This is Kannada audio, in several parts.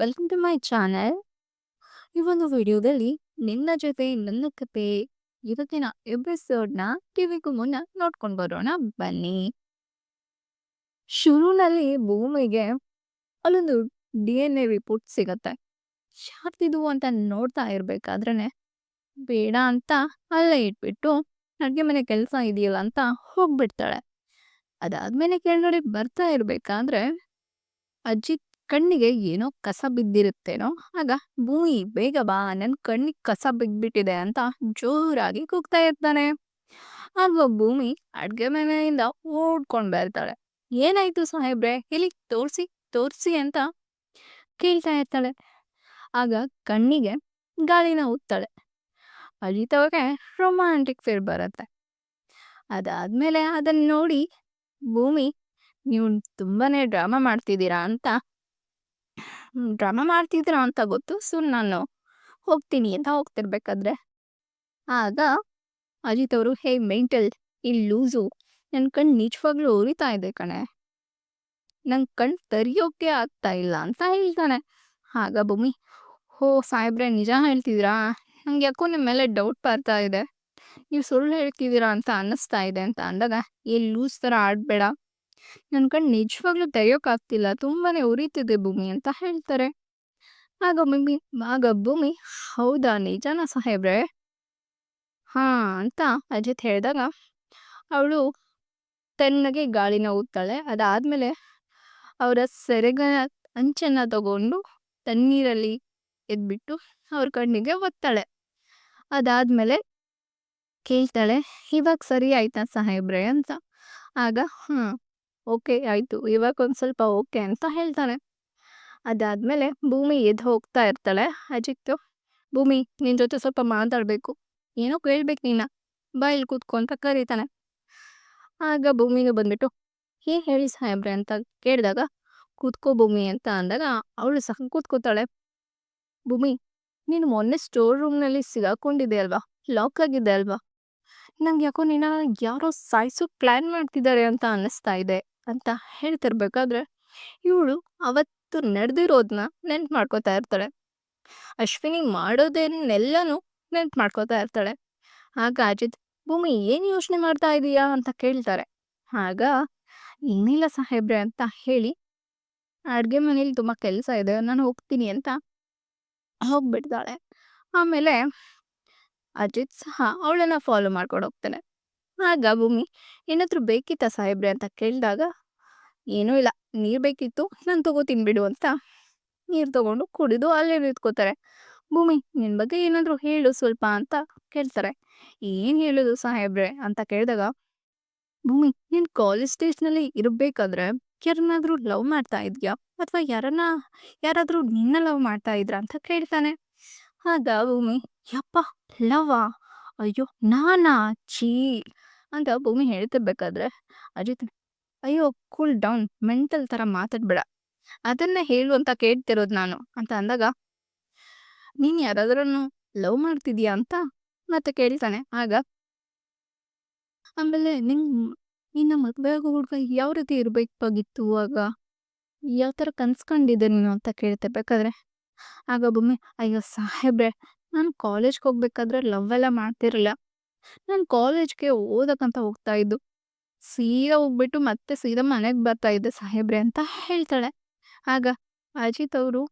ವೆಲ್ಕಮ್ ಟು ಮೈ ಚಾನೆಲ್ ಈ ಒಂದು ವಿಡಿಯೋದಲ್ಲಿ ನಿನ್ನ ಜೊತೆ, ನನ್ನ ಕತೆ, ಇವತ್ತಿನ ಎಪಿಸೋಡ್ನ ಟಿವಿಗೂ ಮುನ್ನ ನೋಡ್ಕೊಂಡು ಬರೋಣ. ಬನ್ನಿ. ಶುರುನಲ್ಲಿ ಭೂಮಿಗೆ ಅಲ್ಲೊಂದು ಡಿ ಎನ್ ಎ ರಿಪೋರ್ಟ್ ಸಿಗತ್ತೆ. ಯಾರ್ದಿದು ಅಂತ ನೋಡ್ತಾ ಇರ್ಬೇಕಾದ್ರೆ ಬೇಡ ಅಂತ ಅಲ್ಲೇ ಇಟ್ಬಿಟ್ಟು ಅಡುಗೆ ಮನೆ ಕೆಲಸ ಇದೆಯಲ್ಲ ಅಂತ ಹೋಗ್ಬಿಡ್ತಾಳೆ. ಅದಾದ್ಮೇಲೆ ಕೆಳಗಡೆ ಬರ್ತಾ ಇರ್ಬೇಕಾದ್ರೆ ಅಜ್ಜಿ ಕಣ್ಣಿಗೆ ಏನೋ ಕಸ ಬಿದ್ದಿರುತ್ತೇನೋ, ಆಗ ಭೂಮಿ ಬೇಗ ಬಾ, ನನ್ ಕಣ್ಣಿಗೆ ಕಸ ಬಿದ್ಬಿಟ್ಟಿದೆ ಅಂತ ಜೋರಾಗಿ ಕೂಗ್ತಾ ಇರ್ತಾನೆ. ಆಗ ಭೂಮಿ ಅಡ್ಗೆ ಮನೆಯಿಂದ ಓಡ್ಕೊಂಡ್ ಬರ್ತಾಳೆ. ಏನಾಯ್ತು ಸಾಹೇಬ್ರೆ ಇಲ್ಲಿ ತೋರ್ಸಿ ತೋರ್ಸಿ ಅಂತ ಕೇಳ್ತಾ ಇರ್ತಾಳೆ. ಆಗ ಕಣ್ಣಿಗೆ ಗಾಳಿನ ಊದ್ತಾಳೆ ಅಜಿತ್ ಅವ್ರಿಗೆ ರೊಮ್ಯಾಂಟಿಕ್ ಫೀಲ್ ಬರುತ್ತೆ. ಅದಾದ್ಮೇಲೆ ಅದನ್ನ ನೋಡಿ ಭೂಮಿ, ನೀವು ತುಂಬಾನೇ ಡ್ರಾಮಾ ಮಾಡ್ತಿದ್ದೀರಾ? ಅಂತ ಡ್ರಾಮಾ ಮಾಡ್ತಿದ್ದೀರಾ ಅಂತ ಗೊತ್ತು. ಸೊ ನಾನು ಹೋಗ್ತೀನಿ ಅಂತ ಹೋಗ್ತಿರ್ಬೇಕಾದ್ರೆ. ಆಗ ಅಜಿತ್ ಅವರು, ಹೇ, ಮೆಂಟಲ್ ಇಲ್ಲಿ ಲೂಸು ನನ್ನ ಕಣ್ಣು ನಿಜವಾಗ್ಲೂ ಉರಿತಾ ಇದೆ ಕಣೆ. ನನ್ನ ಕಣ್ಣು ತರಿಯೋಕೆ ಆಗ್ತಾ ಇಲ್ಲ ಅಂತ ಹೇಳ್ತಾನೆ. ಆಗ ಭೂಮಿ, ಹೋ, ಸಾಹೇಬ್ರೆ, ನಿಜ ಹೇಳ್ತಿದ್ದೀರಾ? ನಂಗೆ ಯಾಕೋ ನಿಮ್ಮ ಮೇಲೆ ಡೌಟ್ ಬರ್ತಾ ಇದೆ. ನೀವು ಸುಳ್ಳು ಹೇಳ್ತಿದ್ದೀರಾ ಅಂತ ಅನ್ನಿಸ್ತಾ ಇದೆ ಅಂತ ಅಂದಾಗ ಎಲ್ಲಿ ಲೂಸ್ ಥರ ಆಡ್ಬೇಡ. ನನ್ ಕಣ್ಣು ನಿಜವಾಗ್ಲೂ ತೆಗೆಯೋಕ್ಕಾಗ್ತಿಲ್ಲ ತುಂಬಾ ಉರಿತಿದೆ ಭೂಮಿ ಅಂತ ಹೇಳ್ತಾರೆ. ಆಗ ಭೂಮಿ ಆಗ ಭೂಮಿ, ಹೌದಾ ನಿಜನಾ ಸಾಹೇಬ್ರೆ? ಹಾ ಅಂತ ಅಜಿತ್ ಹೇಳಿದಾಗ, ಅವಳು ತಣ್ಣಗೆ ಗಾಳಿನ ಊದ್ತಾಳೆ. ಅದಾದ್ಮೇಲೆ ಅವರ ಸೆರೆಗ ಅಂಚನ್ನ ತಗೊಂಡು ತಣ್ಣೀರಲ್ಲಿ ಎದ್ಬಿಟ್ಟು ಅವ್ರ ಕಣ್ಣಿಗೆ ಒತ್ತಾಳೆ. ಅದಾದ್ಮೇಲೆ ಕೇಳ್ತಾಳೆ, ಇವಾಗ ಸರಿ ಆಯ್ತಾ ಸಾಹೇಬ್ರೆ? ಅಂತ. ಆಗ, ಹ್ಮ್. ಓಕೆ, ಆಯಿತು. ಇವಾಗ ಒಂದು ಸ್ವಲ್ಪ ಓಕೆ ಅಂತ ಹೇಳ್ತಾನೆ. ಅದಾದಮೇಲೆ ಭೂಮಿ ಎದ್ದು ಹೋಗ್ತಾ ಇರ್ತಾಳೆ ಅಜಿತ್ತು. ಭೂಮಿ ನಿನ್ನ ಜೊತೆ ಸ್ವಲ್ಪ ಮಾತಾಡಬೇಕು. ಏನೋ ಕೇಳ್ಬೇಕು ನಿನ್ನ ಬಾ ಇಲ್ಲಿ ಕೂತ್ಕೊ ಅಂತ ಕರೀತಾನೆ. ಆಗ ಭೂಮಿನೂ ಬಂದ್ಬಿಟ್ಟು, ಏನು ಹೇಳಿ ಸಾಹೇಬ್ರೆ ಅಂತ ಕೇಳಿದಾಗ, ಕೂತ್ಕೋ ಭೂಮಿ ಅಂತ ಅಂದಾಗ ಅವಳು ಸಹ ಕೂತ್ಕೋತಾಳೆ. ಭೂಮಿ, ನೀನು ಮೊನ್ನೆ ಸ್ಟೋರ್ ರೂಮ್ನಲ್ಲಿ ಸಿಗಾಕೊಂಡಿದೆ ಅಲ್ವಾ? ಲಾಕ್ ಆಗಿದೆ ಅಲ್ವಾ? ನಂಗೆ ಯಾಕೋ ನಿನ್ನ ಯಾರೋ ಸಾಯಿಸೋ ಪ್ಲ್ಯಾನ್ ಮಾಡ್ತಿದ್ದಾರೆ ಅಂತ ಅನ್ನಿಸ್ತಾ ಇದೆ ಅಂತ ಹೇಳ್ತಿರ್ಬೇಕಾದ್ರೆ, ಇವಳು ಅವತ್ತು ನಡೆದಿರೋದನ್ನ ನೆನ್ಪು ಮಾಡ್ಕೋತಾ ಇರ್ತಾಳೆ. ಅಶ್ವಿನಿ ಮಾಡೋದೇನೆಲ್ಲನೂ ನೆನ್ಪು ಮಾಡ್ಕೋತಾ ಇರ್ತಾಳೆ. ಆಗ ಅಜಿತ್, ಭೂಮಿ, ಏನು ಯೋಚನೆ ಮಾಡ್ತಾ ಇದೀಯಾ? ಅಂತ ಕೇಳ್ತಾರೆ. ಆಗ ಏನಿಲ್ಲ ಸಾಹೇಬ್ರೆ ಅಂತ ಹೇಳಿ, ಅಡುಗೆ ಮನೇಲಿ ತುಂಬಾ ಕೆಲಸ ಇದೆ, ನಾನು ಹೋಗ್ತೀನಿ ಅಂತ ಹೋಗ್ಬಿಡ್ತಾಳೆ. ಆಮೇಲೆ ಅಜಿತ್ ಸಹ ಅವಳನ್ನ ಫಾಲೋ ಮಾಡ್ಕೊಂಡು ಹೋಗ್ತಾನೆ. ಆಗ ಭೂಮಿ, ಏನಾದರೂ ಬೇಕಿತ್ತ ಸಾಹೇಬ್ರೆ? ಅಂತ ಕೇಳಿದಾಗ, ಏನೂ ಇಲ್ಲ. ನೀರ್ ಬೇಕಿತ್ತು, ನಾನು ತಗೋ ತಿನ್ಬಿಡು ಅಂತ. ನೀರ್ ತಗೊಂಡು ಕುಡಿದು ಅಲ್ಲೇ ನಿಂತ್ಕೋತಾರೆ. ಭೂಮಿ, ನಿನ್ ಬಗ್ಗೆ ಏನಾದರೂ ಹೇಳು ಸ್ವಲ್ಪ ಅಂತ ಕೇಳ್ತಾರೆ. ಏನು ಹೇಳೋದು ಸಾಹೇಬ್ರೆ? ಅಂತ ಕೇಳಿದಾಗ, ಭೂಮಿ, ನೀನ್ ಕಾಲೇಜ್ ಇರಬೇಕಾದ್ರೆ ಇರ್ಬೇಕಾದ್ರೆ ಯಾರನ್ನಾದ್ರೂ ಲವ್ ಮಾಡ್ತಾ ಇದೆಯಾ? ಅಥವಾ ಯಾರನ್ನ, ಯಾರಾದರೂ ನಿನ್ನ ಲವ್ ಮಾಡ್ತಾ ಇದ್ರ? ಅಂತ ಕೇಳ್ತಾನೆ. ಆಗ ಭೂಮಿ ಯಪ್ಪ ಲವ ಅಯ್ಯೋ, ನಾನಾ? ಛೀ! ಅಂತ ಭೂಮಿ ಹೇಳ್ತಿರ್ಬೇಕಾದ್ರೆ ಅಜಿತ್, ಅಯ್ಯೋ ಕೂಲ್ ಡೌನ್ ಮೆಂಟಲ್ ತರ ಮಾತಾಡ್ಬೇಡ. ಅದನ್ನ ಹೇಳು ಅಂತ ಕೇಳ್ತಿರೋದು ನಾನು ಅಂತ ಅಂದಾಗ, ನೀನ್ ಯಾರಾದ್ರೂ ಲವ್ ಮಾಡ್ತಿದ್ಯಾ ಅಂತ ಮತ್ತೆ ಕೇಳ್ತಾನೆ. ಆಗ ಆಮೇಲೆ ನಿಂಗ್ ನಿನ್ನ ಮದುವೆ ಆಗೋ ಹುಡ್ಗ ಯಾವ ರೀತಿ ಇರ್ಬೇಕಾಗಿತ್ತು ಆಗ? ಯಾವ ತರ ಕನ್ಸ್ಕೊಂಡಿದ್ದೆ ನೀನು ಅಂತ ಕೇಳ್ತಿರ್ಬೇಕಾದ್ರೆ, ಆಗ ಭೂಮಿ, ಅಯ್ಯೋ ಸಾಹೇಬ್ರೆ ನಾನು ಕಾಲೇಜ್ಗೆ ಹೋಗ್ಬೇಕಾದ್ರೆ ಲವ್ ಎಲ್ಲ ಮಾಡ್ತಿರಲಿಲ್ಲ. ನಾನು ಕಾಲೇಜ್ಗೆ ಓದಕ್ಕಂತ ಹೋಗ್ತಾ ಇದ್ದು. ಸೀದಾ ಹೋಗ್ಬಿಟ್ಟು ಮತ್ತೆ ಸೀದಾ ಮನೆಗೆ ಬರ್ತಾ ಇದ್ದೆ, ಸಾಹೇಬ್ರೆ ಅಂತ ಹೇಳ್ತಾಳೆ. ಆಗ ಅಜಿತ್ ಅವರು,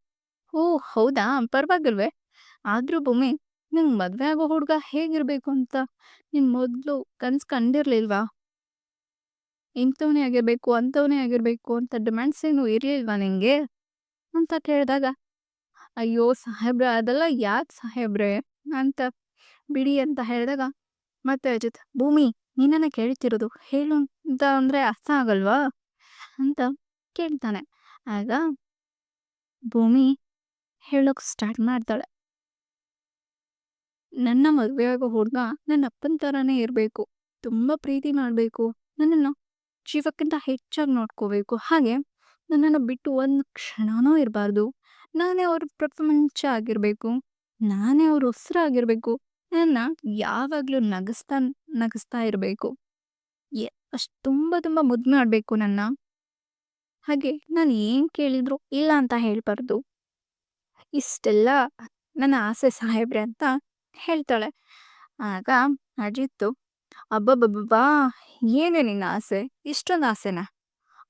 ಓ, ಹೌದಾ? ಪರವಾಗಿಲ್ವೇ? ಆದ್ರೂ ಭೂಮಿ, ನಿಂಗ್ ಮದ್ವೆ ಆಗೋ ಹುಡ್ಗ ಹೇಗಿರ್ಬೇಕು ಅಂತ ನಿನ್ ಮೊದ್ಲು ಕನ್ಸ್ ಕಂಡಿರ್ಲಿಲ್ವಾ? ಇಂಥವನೇ ಆಗಿರ್ಬೇಕು, ಅಂಥವನೇ ಆಗಿರ್ಬೇಕು ಅಂತ ಡಿಮ್ಯಾಂಡ್ಸ್ ಏನು ಇರ್ಲಿಲ್ವಾ ನಿಂಗೆ? ಅಂತ ಕೇಳಿದಾಗ ಅಯ್ಯೋ ಸಾಹೇಬ್ರೆ, ಅದೆಲ್ಲ ಯಾಕೆ ಸಾಹೇಬ್ರೆ? ಅಂತ ಬಿಡಿ ಅಂತ ಹೇಳಿದಾಗ, ಮತ್ತೆ ಅಜಿತ್, ಭೂಮಿ, ನಿನ್ನನ್ನ ಕೇಳ್ತಿರೋದು ಹೇಳು ಅಂತ ಅಂದ್ರೆ ಅರ್ಥ ಆಗಲ್ವಾ? ಅಂತ ಕೇಳ್ತಾನೆ. ಆಗ ಭೂಮಿ ಹೇಳೋಕ್ ಸ್ಟಾರ್ಟ್ ಮಾಡ್ತಾಳೆ. ನನ್ನ ಮದುವೆಯಾಗೋ ಹುಡ್ಗ ನನ್ನ ಅಪ್ಪನ ಥರನೇ ಇರಬೇಕು, ತುಂಬಾ ಪ್ರೀತಿ ಮಾಡಬೇಕು, ನನ್ನನ್ನು ಜೀವಕ್ಕಿಂತ ಹೆಚ್ಚಾಗಿ ನೋಡ್ಕೋಬೇಕು, ಹಾಗೆ ನನ್ನನ್ನು ಬಿಟ್ಟು ಒಂದು ಕ್ಷಣನೂ ಇರಬಾರ್ದು ನಾನೇ ಅವ್ರ ಪ್ರಪಂಚ ಆಗಿರಬೇಕು, ನಾನೇ ಅವ್ರ ಆಗಿರಬೇಕು, ನನ್ನ ಯಾವಾಗಲೂ ನಗಿಸ್ತಾ ನಗಿಸ್ತಾ ಇರಬೇಕು. ಅಷ್ಟು ತುಂಬ ತುಂಬ ಮುದ್ದು ಮಾಡಬೇಕು ನನ್ನ. ಹಾಗೆ ನಾನು ಏನು ಕೇಳಿದ್ರು ಇಲ್ಲ ಅಂತ ಹೇಳ್ಬಾರ್ದು. ಇಷ್ಟೆಲ್ಲ ನನ್ನ ಆಸೆ ಸಾಹೇಬ್ರೆ ಅಂತ ಹೇಳ್ತಾಳೆ. ಆಗ ಅಜಿತ್ತು ಅಬ್ಬಬ್ಬಬ್ಬಾ ಏನೇ ನಿನ್ನ ಆಸೆ, ಇಷ್ಟೊಂದು ಆಸೆನಾ?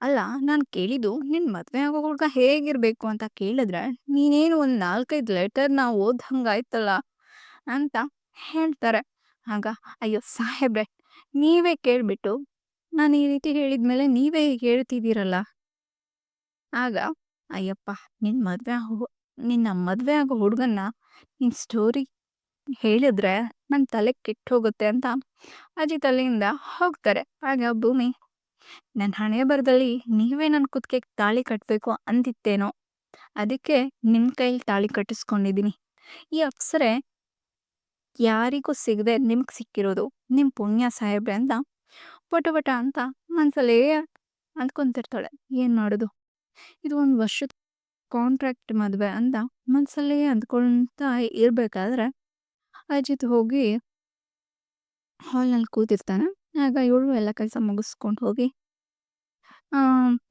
ಅಲ್ಲ, ನಾನು ಕೇಳಿದ್ದು ನಿನ್ನ ಮದುವೆ ಆಗೋ ಹುಡುಗ ಹೇಗಿರಬೇಕು ಅಂತ ಕೇಳಿದ್ರೆ, ನೀನೇನು ಒಂದು ನಾಲ್ಕೈದು ಲೆಟರ್ನ ಆಯ್ತಲ್ಲ ಅಂತ ಹೇಳ್ತಾರೆ. ಆಗ, ಅಯ್ಯೋ ಸಾಹೇಬ್ರೆ, ನೀವೇ ಕೇಳಿಬಿಟ್ಟು ನಾನು ಈ ರೀತಿ ಹೇಳಿದ್ಮೇಲೆ ನೀವೇ ಹೇಳ್ತಿದ್ದೀರಲ್ಲ? ಆಗ, ಅಯ್ಯಪ್ಪ ನಿನ್ನ ಮದುವೆ ಆಗೋ ನಿನ್ನ ಮದುವೆ ಆಗೋ ಹುಡುಗನ ನಿನ್ನ ಸ್ಟೋರಿ ಹೇಳಿದ್ರೆ ನನ್ನ ತಲೆ ಕೆಟ್ಟು ಹೋಗುತ್ತೆ ಅಂತ ಅಜಿತ್ ಅಲ್ಲಿಂದ ಹೋಗ್ತಾರೆ. ಆಗ ಭೂಮಿ ನನ್ನ ಹಣೆ ಬರದಲ್ಲಿ ನೀವೇ ನನ್ನ ಕುತ್ತಿಗೆಗೆ ತಾಳಿ ಕಟ್ಟಬೇಕು ಅಂದಿತ್ತೇನೋ, ಅದಕ್ಕೆ ನಿಮ್ಮ ಕೈಲಿ ತಾಳಿ ಕಟ್ಟಿಸ್ಕೊಂಡಿದ್ದೀನಿ ಈ ಅಪ್ಸರೆ ಯಾರಿಗೂ ಸಿಗದೆ ನಿಮ್ಗೆ ಸಿಕ್ಕಿರೋದು ನಿಮ್ಮ ಪುಣ್ಯ ಸಾಹೇಬ್ರೆ ಅಂತ ಪಟ ಪಟ ಅಂತ ಮನಸಲ್ಲೇ ಅಂದ್ಕೊಂತಿರ್ತಾಳೆ. ಏನು ಮಾಡೋದು? ಇದು ಒಂದು ವರ್ಷದ ಕಾಂಟ್ರಾಕ್ಟ್ ಮದುವೆ ಅಂತ ಮನಸಲ್ಲೇ ಅಂದ್ಕೊಳ್ತಾ ಇರಬೇಕಾದ್ರೆ ಅಜಿತ್ ಹೋಗಿ ಹಾಲ್ನಲ್ಲಿ ಕೂತಿರ್ತಾನೆ. ಆಗ ಇವಳು ಎಲ್ಲ ಕೆಲಸ ಮುಗಿಸ್ಕೊಂಡು ಹೋಗಿ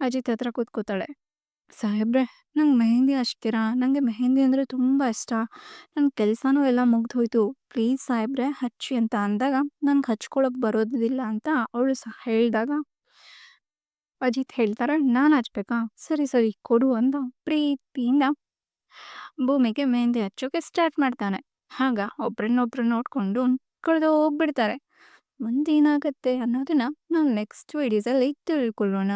ಅಜಿತ್ ಹತ್ರ ಕೂತ್ಕೋತಾಳೆ. ಸಾಹೇಬ್ರೆ, ನಂಗೆ ಮೆಹಂದಿ ಹಚ್ತೀರಾ? ನನಗೆ ಮೆಹಂದಿ ಅಂದರೆ ತುಂಬ ಇಷ್ಟ. ನನ್ನ ಕೆಲಸನೂ ಎಲ್ಲ ಮುಗ್ದೋಯ್ತು ಪ್ಲೀಸ್ ಸಾಹೇಬ್ರೆ, ಹಚ್ಚಿ ಅಂತ ಅಂದಾಗ, ನಂಗೆ ಹಚ್ಕೊಳಕ್ಕೆ ಬರೋದಿಲ್ಲ ಅಂತ ಅವಳು ಸಹ ಹೇಳಿದಾಗ, ಅಜಿತ್ ಹೇಳ್ತಾರೆ, ನಾನು ಹಚ್ಬೇಕಾ? ಸರಿ ಸರಿ, ಕೊಡು ಅಂತ ಪ್ರೀತಿಯಿಂದ ಭೂಮಿಗೆ ಮೆಹಂದಿ ಹಚ್ಚೋಕೆ ಸ್ಟಾರ್ಟ್ ಮಾಡ್ತಾನೆ. ಆಗ ಒಬ್ರನ್ನೊಬ್ರು ನೋಡಿಕೊಂಡು ಕಳೆದು ಹೋಗ್ಬಿಡ್ತಾರೆ ಮುಂದೇನಾಗತ್ತೆ ಅನ್ನೋದನ್ನ ನಾವು ನೆಕ್ಸ್ಟ್ ವೀಡಿಯೋಸಲ್ಲಿ ತಿಳ್ಕೊಳ್ಳೋಣ.